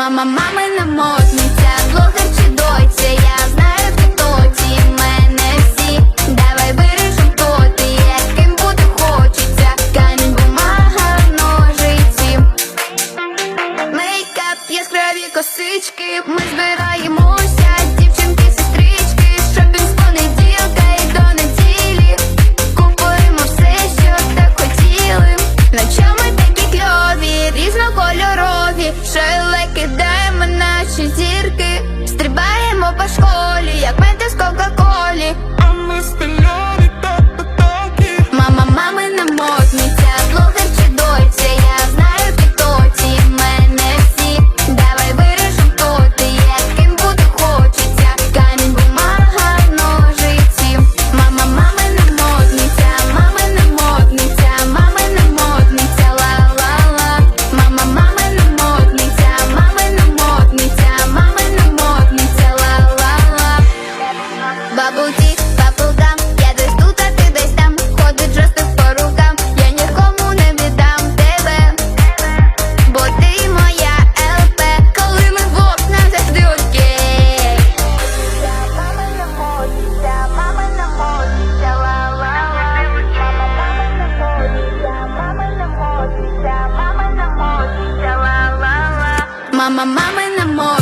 Мама, мамина модниця, блогер чи доця, я знаю, хто ті мене всі. Давай вирішим, хто ти, яким бути хочеться. Камінь, бумага, ножиці. Мейкап, яскраві косички, ми збираємося, різнокольорові, шелеки, даємо Бабл-тік, бабл-гам, я десь тут, а ти десь там. Ходить жорсток по рукам, я нікому не віддам тебе. Бо ти моя ЛП, коли ми вдвох нам завжди окей. Модниця, мамина ла-ла-ла Мама, мамина модниця,